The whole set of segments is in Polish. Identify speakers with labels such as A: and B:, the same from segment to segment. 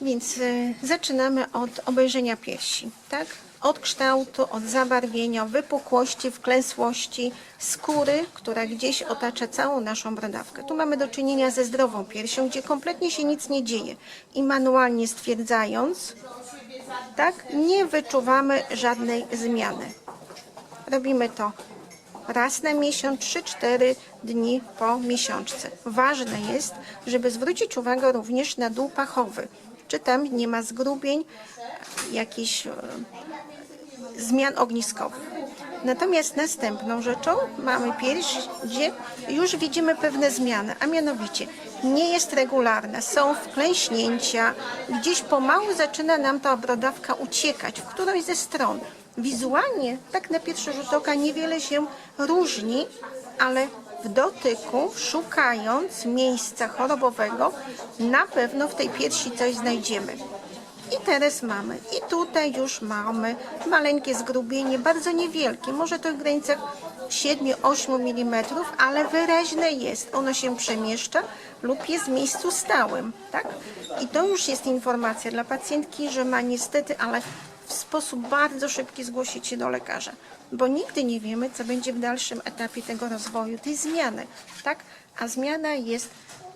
A: Więc y, zaczynamy od obejrzenia piersi, tak? Od kształtu, od zabarwienia, wypukłości, wklęsłości, skóry, która gdzieś otacza całą naszą brodawkę. Tu mamy do czynienia ze zdrową piersią, gdzie kompletnie się nic nie dzieje. I manualnie stwierdzając, tak, nie wyczuwamy żadnej zmiany. Robimy to raz na miesiąc, 3-4 dni po miesiączce. Ważne jest, żeby zwrócić uwagę również na dół pachowy. Czy tam nie ma zgrubień, jakichś e, zmian ogniskowych. Natomiast następną rzeczą mamy pierś, gdzie już widzimy pewne zmiany, a mianowicie nie jest regularna, są wklęśnięcia, gdzieś pomału zaczyna nam ta brodawka uciekać w którąś ze stron. Wizualnie, tak na pierwszy rzut oka, niewiele się różni, ale w dotyku, szukając miejsca chorobowego, na pewno w tej piersi coś znajdziemy. I teraz mamy, i tutaj już mamy maleńkie zgrubienie, bardzo niewielkie, może to w granicach 7-8 mm, ale wyraźne jest, ono się przemieszcza lub jest w miejscu stałym, tak? I to już jest informacja dla pacjentki, że ma niestety, ale w sposób bardzo szybki zgłosić się do lekarza, bo nigdy nie wiemy, co będzie w dalszym etapie tego rozwoju, tej zmiany, tak? A zmiana jest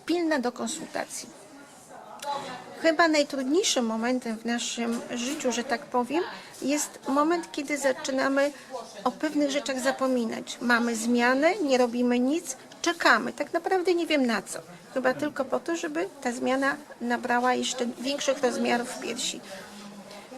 A: pilna do konsultacji. Chyba najtrudniejszym momentem w naszym życiu, że tak powiem, jest moment, kiedy zaczynamy o pewnych rzeczach zapominać. Mamy zmianę, nie robimy nic, czekamy. Tak naprawdę nie wiem na co. Chyba tylko po to, żeby ta zmiana nabrała jeszcze większych rozmiarów w piersi.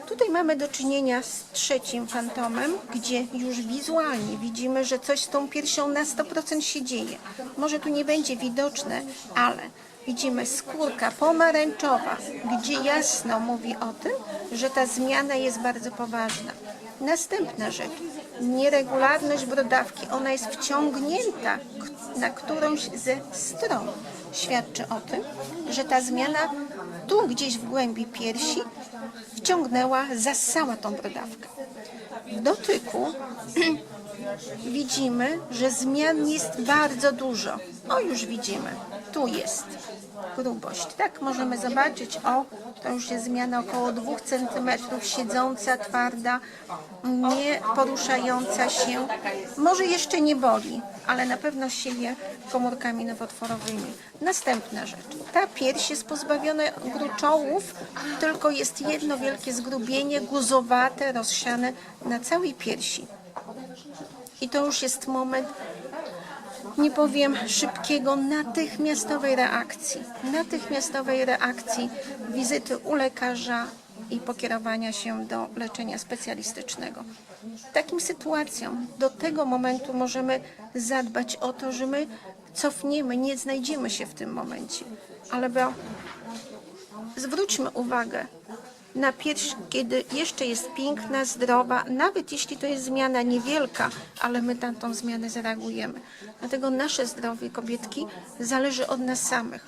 A: Tutaj mamy do czynienia z trzecim fantomem, gdzie już wizualnie widzimy, że coś z tą piersią na 100% się dzieje. Może tu nie będzie widoczne, ale widzimy skórka pomarańczowa, gdzie jasno mówi o tym, że ta zmiana jest bardzo poważna. Następna rzecz, nieregularność brodawki, ona jest wciągnięta na którąś ze stron. Świadczy o tym, że ta zmiana tu gdzieś w głębi piersi wciągnęła, zassała tą brodawkę. W dotyku widzimy, że zmian jest bardzo dużo. O, już widzimy. Tu jest grubość. Tak, możemy zobaczyć. O, to już jest zmiana około 2 cm, siedząca, twarda, nie poruszająca się. Może jeszcze nie boli, ale na pewno sieje komórkami nowotworowymi. Następna rzecz. Ta pierś jest pozbawiona gruczołów, tylko jest jedno wielkie zgrubienie, guzowate, rozsiane na całej piersi. I to już jest moment, nie powiem szybkiego, natychmiastowej reakcji. Natychmiastowej reakcji, wizyty u lekarza i pokierowania się do leczenia specjalistycznego. Takim sytuacjom do tego momentu możemy zadbać o to, że my cofniemy, nie znajdziemy się w tym momencie, ale bo zwróćmy uwagę na pierś, kiedy jeszcze jest piękna, zdrowa, nawet jeśli to jest zmiana niewielka, ale my na tą zmianę zareagujemy. Dlatego nasze zdrowie kobietki zależy od nas samych.